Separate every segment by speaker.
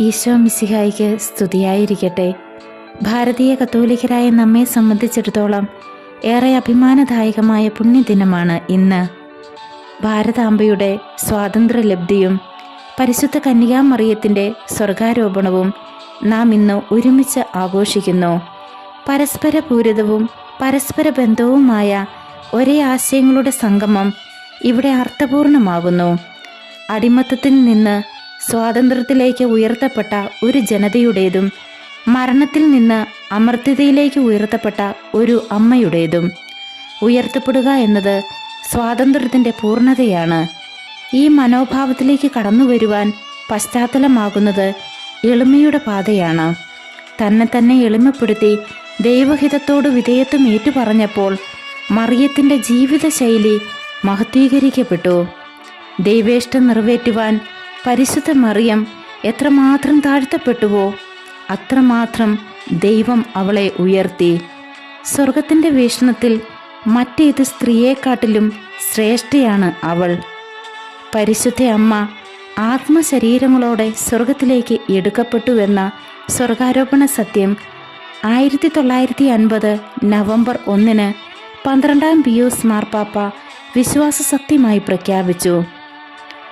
Speaker 1: ഈശോ മിസിഹായിക്ക് സ്തുതിയായിരിക്കട്ടെ. ഭാരതീയ കത്തോലിക്കരായ നമ്മെ സംബന്ധിച്ചിടത്തോളം ഏറെ അഭിമാനദായകമായ പുണ്യദിനമാണ് ഇന്ന്. ഭാരതാംബയുടെ സ്വാതന്ത്ര്യലബ്ധിയും പരിശുദ്ധ കന്യകാമറിയത്തിന്റെ സ്വർഗാരോപണവും നാം ഇന്ന് ഒരുമിച്ച് ആഘോഷിക്കുന്നു. പരസ്പര പൂരിതവും പരസ്പര ബന്ധവുമായ ഒരേ ആശയങ്ങളുടെ സംഗമം ഇവിടെ അർത്ഥപൂർണമാകുന്നു. അടിമത്തത്തിൽ നിന്ന് സ്വാതന്ത്ര്യത്തിലേക്ക് ഉയർത്തപ്പെട്ട ഒരു ജനതയുടേതും മരണത്തിൽ നിന്ന് അമർത്യതയിലേക്ക് ഉയർത്തപ്പെട്ട ഒരു അമ്മയുടേതും. ഉയർത്തപ്പെടുക എന്നത് സ്വാതന്ത്ര്യത്തിന്റെ പൂർണതയാണ്. ഈ മനോഭാവത്തിലേക്ക് കടന്നു വരുവാൻ പശ്ചാത്തലമാകുന്നത് എളിമയുടെ പാതയാണ്. തന്നെ തന്നെ എളിമപ്പെടുത്തി ദൈവഹിതത്തോട് വിധേയത്വം ഏറ്റുപറഞ്ഞപ്പോൾ മറിയത്തിന്റെ ജീവിതശൈലി മഹത്വീകരിക്കപ്പെട്ടു. ദൈവേഷ്ടം നിറവേറ്റുവാൻ പരിശുദ്ധ മറിയം എത്രമാത്രം താഴ്ത്തപ്പെട്ടുവോ അത്രമാത്രം ദൈവം അവളെ ഉയർത്തി. സ്വർഗത്തിന്റെ വീക്ഷണത്തിൽ മറ്റേത് സ്ത്രീയെക്കാട്ടിലും ശ്രേഷ്ഠയാണ് അവൾ. പരിശുദ്ധ അമ്മ ആത്മശരീരങ്ങളോടെ സ്വർഗത്തിലേക്ക് എടുക്കപ്പെട്ടുവെന്ന സ്വർഗാരോപണ സത്യം ആയിരത്തി തൊള്ളായിരത്തി അൻപത് നവംബർ ഒന്നിന് പന്ത്രണ്ടാം പിയൂസ് മാർപ്പാപ്പ വിശ്വാസ സത്യമായി പ്രഖ്യാപിച്ചു.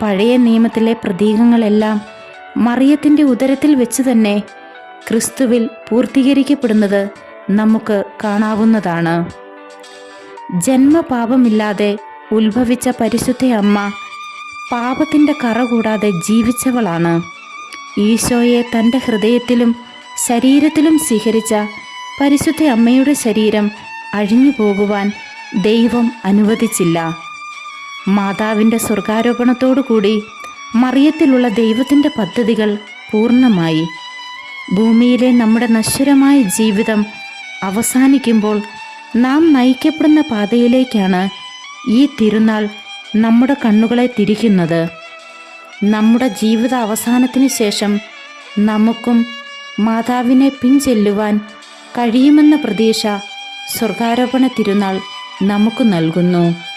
Speaker 1: പഴയ നിയമത്തിലെ പ്രതീകങ്ങളെല്ലാം മറിയത്തിന്റെ ഉദരത്തിൽ വെച്ച് തന്നെ ക്രിസ്തുവിൽ പൂർത്തീകരിക്കപ്പെടുന്നത് നമുക്ക് കാണാവുന്നതാണ്. ജന്മപാപമില്ലാതെ ഉത്ഭവിച്ച പരിശുദ്ധ അമ്മ പാപത്തിന്റെ കറ കൂടാതെ ജീവിച്ചവളാണ്. ഈശോയെ തന്റെ ഹൃദയത്തിലും ശരീരത്തിലും സ്വീകരിച്ച പരിശുദ്ധ അമ്മയുടെ ശരീരം അഴിഞ്ഞു പോകുവാൻ ദൈവം അനുവദിച്ചില്ല. മാതാവിന്റെ സ്വർഗാരോപണത്തോടുകൂടി മറിയത്തിലുള്ള ദൈവത്തിന്റെ പദ്ധതികൾ പൂർണമായി. ഭൂമിയിലെ നമ്മുടെ നശ്വരമായ ജീവിതം അവസാനിക്കുമ്പോൾ നാം നയിക്കപ്പെടുന്ന പാതയിലേക്കാണ് ഈ തിരുനാൾ നമ്മുടെ കണ്ണുകളെ തിരിക്കുന്നത്. നമ്മുടെ ജീവിത അവസാനത്തിന് ശേഷം നമുക്കും മാതാവിനെ പിൻചെല്ലുവാൻ കഴിയുമെന്ന പ്രതീക്ഷ സ്വർഗാരോപണ തിരുനാൾ നമുക്ക് നൽകുന്നു.